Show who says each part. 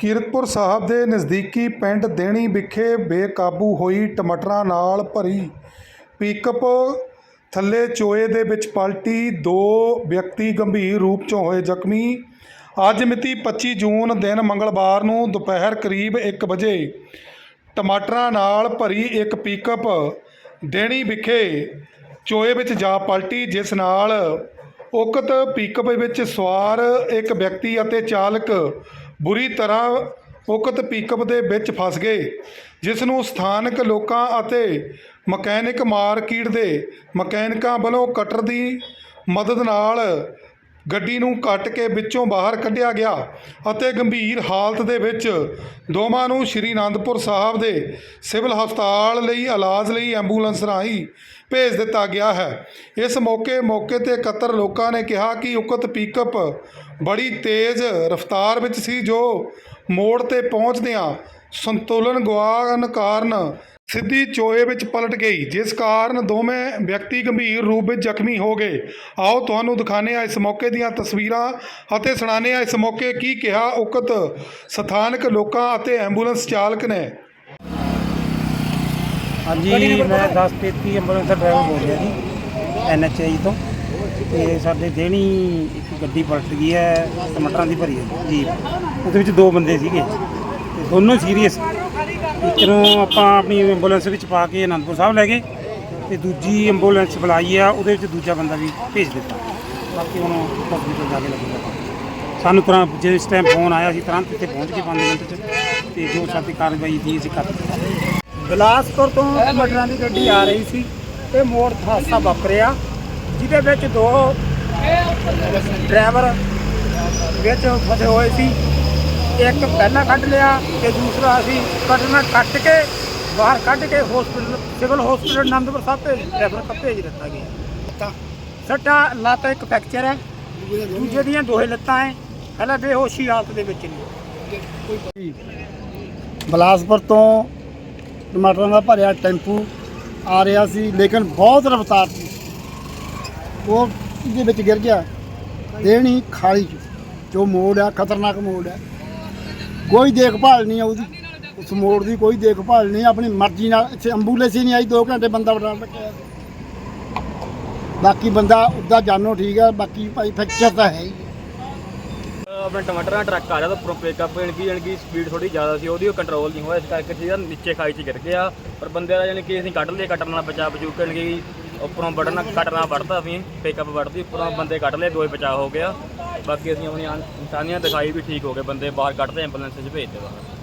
Speaker 1: ਕੀਰਤਪੁਰ ਸਾਹਿਬ ਦੇ ਨਜ਼ਦੀਕੀ ਪਿੰਡ ਦੇਣੀ ਵਿਖੇ ਬੇਕਾਬੂ ਹੋਈ ਟਮਾਟਰਾਂ ਨਾਲ ਭਰੀ ਪਿਕਅਪ ਥੱਲੇ ਚੋਏ ਦੇ ਵਿੱਚ ਪਲਟੀ ਦੋ ਵਿਅਕਤੀ ਗੰਭੀਰ ਰੂਪ 'ਚ ਹੋਏ ਜ਼ਖਮੀ। ਅੱਜ ਮਿਤੀ 25 ਜੂਨ ਦਿਨ ਮੰਗਲਵਾਰ ਨੂੰ ਦੁਪਹਿਰ ਕਰੀਬ 1 ਵਜੇ ਟਮਾਟਰਾਂ ਨਾਲ ਭਰੀ ਇੱਕ ਪਿਕਅਪ ਦੇਣੀ ਵਿਖੇ ਚੋਏ ਵਿੱਚ ਜਾ ਪਲਟੀ, ਜਿਸ ਨਾਲ ਉਕਤ ਪਿਕਅਪ ਵਿੱਚ ਸਵਾਰ ਇੱਕ ਵਿਅਕਤੀ ਅਤੇ ਚਾਲਕ ਬੁਰੀ ਤਰ੍ਹਾਂ ਉਕਤ ਪਿਕਅਪ ਦੇ ਵਿੱਚ ਫਸ ਗਏ ਜਿਸ ਨੂੰ ਸਥਾਨਕ ਲੋਕਾਂ ਅਤੇ ਮਕੈਨਿਕ ਮਾਰਕੀਟ ਦੇ ਮਕੈਨਿਕਾਂ ਵੱਲੋਂ ਕਟਰ ਦੀ ਮਦਦ ਨਾਲ ਗੱਡੀ ਨੂੰ ਕੱਟ ਕੇ ਵਿੱਚੋਂ ਬਾਹਰ ਕੱਢਿਆ ਗਿਆ ਅਤੇ ਗੰਭੀਰ ਹਾਲਤ ਦੇ ਵਿੱਚ ਦੋਵਾਂ ਨੂੰ ਸ਼੍ਰੀ ਅਨੰਦਪੁਰ ਸਾਹਿਬ ਦੇ ਸਿਵਲ ਹਸਪਤਾਲ ਲਈ ਇਲਾਜ ਲਈ ਐਂਬੂਲੈਂਸ ਰਾਹੀਂ ਭੇਜ ਦਿੱਤਾ ਗਿਆ ਹੈ। ਇਸ ਮੌਕੇ ਮੌਕੇ ਤੇ ਇਕੱਤਰ ਲੋਕਾਂ ਨੇ ਕਿਹਾ ਕਿ ਉਕਤ ਪਿਕਅਪ ਬੜੀ ਤੇਜ਼ ਰਫ਼ਤਾਰ ਵਿੱਚ ਸੀ, ਜੋ ਮੋੜ ਤੇ ਪਹੁੰਚਦਿਆਂ ਸੰਤੁਲਨ ਗੁਆਉਣ ਕਾਰਨ ਸਿੱਧੀ ਚੋਏ ਵਿੱਚ ਪਲਟ ਗਈ ਜਿਸ ਕਾਰਨ ਦੋਵੇਂ ਵਿਅਕਤੀ ਗੰਭੀਰ ਰੂਪ ਵਿੱਚ ਜ਼ਖਮੀ ਹੋ ਗਏ। ਆਓ ਤੁਹਾਨੂੰ ਦਿਖਾਣੇ ਆ ਇਸ ਮੌਕੇ ਦੀਆਂ ਤਸਵੀਰਾਂ ਅਤੇ ਸੁਣਾਣੇ ਆ ਇਸ ਮੌਕੇ ਕੀ ਕਿਹਾ ਉਕਤ ਸਥਾਨਕ ਲੋਕਾਂ ਅਤੇ ਐਂਬੂਲੈਂਸ ਚਾਲਕ ਨੇ।
Speaker 2: ਹਾਂਜੀ ਮੈਂ 1033 ਐਂਬੂਲੈਂਸ ਦਾ ਡਰਾਈਵਰ ਬੋਲ ਰਿਹਾ ਜੀ ਐਨਐਚਆਈ ਤੋਂ। ਤੇ ਸਾਡੇ ਦੇਣੀ ਇੱਕ ਗੱਡੀ ਪਲਟ ਗਈ ਹੈ ਟਮਾਟਰਾਂ ਦੀ ਭਰੀ ਹੈ ਜੀ ਉਹਦੇ ਵਿੱਚ ਦੋ ਬੰਦੇ ਸੀਗੇ। ਤੇ ਦੋਨੋਂ ਸੀਰੀਅਸ ਇੱਕ ਆਪਾਂ ਆਪਣੀ ਐਂਬੂਲੈਂਸ ਵਿੱਚ ਪਾ ਕੇ ਅਨੰਦਪੁਰ ਸਾਹਿਬ ਲੈ ਗਏ ਤੇ ਦੂਜੀ ਐਂਬੂਲੈਂਸ ਬੁਲਾਈ ਆ, ਉਹਦੇ ਵਿੱਚ ਦੂਜਾ ਬੰਦਾ ਵੀ ਭੇਜ ਦਿੱਤਾ। ਬਾਕੀ ਹੁਣ ਹਸਪੀਟਲ ਜਾ ਕੇ ਲੱਗੂਗਾ ਸਾਨੂੰ ਤੁਰੰਤ ਜਿਸ ਟਾਈਮ ਫੋਨ ਆਇਆ ਸੀ ਤੁਰੰਤ ਇੱਥੇ ਪਹੁੰਚ ਗਏ 5 ਮਿੰਟ 'ਚ ਤੇ ਜੋ ਸਾਡੀ ਕਾਰਵਾਈ ਸੀ ਅਸੀਂ ਕਰ ਦਿੱਤੀ।
Speaker 3: ਬਿਲਾਸਪੁਰ ਤੋਂ ਮਟਰਾਂ ਦੀ ਗੱਡੀ ਆ ਰਹੀ ਸੀ ਤੇ ਮੋੜ ਹਾਦਸਾ ਵਾਪਰਿਆ, ਜਿਹਦੇ ਵਿੱਚ ਦੋ ਡਰਾਈਵਰ ਵਿੱਚ ਫਸੇ ਹੋਏ ਸੀ। ਇੱਕ ਪਹਿਲਾਂ ਕੱਢ ਲਿਆ ਤੇ ਦੂਸਰਾ ਅਸੀਂ ਕੱਢਣਾ ਕੱਟ ਕੇ ਬਾਹਰ ਕੱਢ ਕੇ hospital civil hospital Anandpur Sahib ਭੇਜ ਰੈਫਰ ਕਰ ਭੇਜ ਦਿੱਤਾ ਗਿਆ। ਸੱਟਾ? ਲੱਤ ਇੱਕ ਫ੍ਰੈਕਚਰ ਹੈ। ਦੂਜੇ ਦੀਆਂ ਦੋਹੇ ਲੱਤਾਂ ਹੈ ਪਹਿਲਾਂ ਬੇਹੋਸ਼ੀ ਹਾਲਤ ਦੇ ਵਿੱਚ ਨੇ।
Speaker 4: ਬਲਾਸਪੁਰ ਤੋਂ ਟਮਾਟਰਾਂ ਦਾ ਭਰਿਆ ਟੈਂਪੂ ਆ ਰਿਹਾ ਸੀ ਲੇਕਿਨ ਬਹੁਤ ਰਫ਼ਤਾਰ ਸੀ। ਉਹ ਇਹਦੇ ਵਿੱਚ ਗਿਰ ਗਿਆ। ਦੇਣੀ ਖਾਲੀ ਚ ਜੋ ਮੋੜ ਆ ਖਤਰਨਾਕ ਮੋੜ ਹੈ ਕੋਈ ਦੇਖਭਾਲ ਨਹੀਂ ਆ ਉਹਦੀ। ਉਸ ਮੋੜ ਦੀ ਕੋਈ ਦੇਖਭਾਲ ਨਹੀਂ, ਆਪਣੀ ਮਰਜ਼ੀ ਨਾਲ। ਇੱਥੇ ਐਂਬੂਲੈਂਸ ਹੀ ਨਹੀਂ ਆਈ 2 ਘੰਟੇ ਬੰਦਾ ਬਿਠਾ ਰੱਖਿਆ ਬਾਕੀ ਬੰਦਾ ਉੱਦਾਂ ਜਾਨੋ ਠੀਕ ਆ, ਬਾਕੀ ਭਾਈ ਫ੍ਰੈਕਚਰ ਤਾਂ ਹੈ ਹੀ।
Speaker 5: ਆਪਣੇ ਟਮਾਟਰ ਦਾ ਟਰੱਕ ਆ ਰਿਹਾ, ਤਾਂ ਉੱਪਰੋਂ ਪਿਕਅਪ ਇਨਕੀ ਇਨਕੀ ਸਪੀਡ ਥੋੜੀ ਜ਼ਿਆਦਾ ਸੀ, ਉਹਦੀ ਕੰਟਰੋਲ ਨਹੀਂ ਹੋਇਆ, ਇਸ ਕਰਕੇ ਸੀਗਾ ਨੀਚੇ ਖਾਈ 'ਚ ਗਿਰ ਗਿਆ। ਪਰ ਬੰਦੇ ਦਾ ਯਾਨੀ ਕਿ ਅਸੀਂ ਕੱਢ ਲਏ, ਕੱਟਣ ਨਾਲ ਬਚਾ ਬਚੂ ਕੇ ਇਨਕੀ ਉੱਪਰੋਂ ਵੜਨਾ ਕੱਟਣਾ ਵੜਦਾ ਅਸੀਂ ਪਿਕਅਪ ਵੜਦੀ ਉੱਪਰੋਂ ਬੰਦੇ ਕੱਢ ਲਏ ਦੋਏ ਬਚਾ ਹੋ ਗਿਆ। ਬਾਕੀ ਅਸੀਂ ਆਪਣੀ ਇਨਸਾਨੀਅਤ ਦਿਖਾਈ ਵੀ ਠੀਕ ਹੋ ਗਏ, ਬੰਦੇ ਬਾਹਰ ਕੱਢਦੇ ਐਂਬੂਲੈਂਸ 'ਚ ਭੇਜਦੇ ਬਾਹਰ।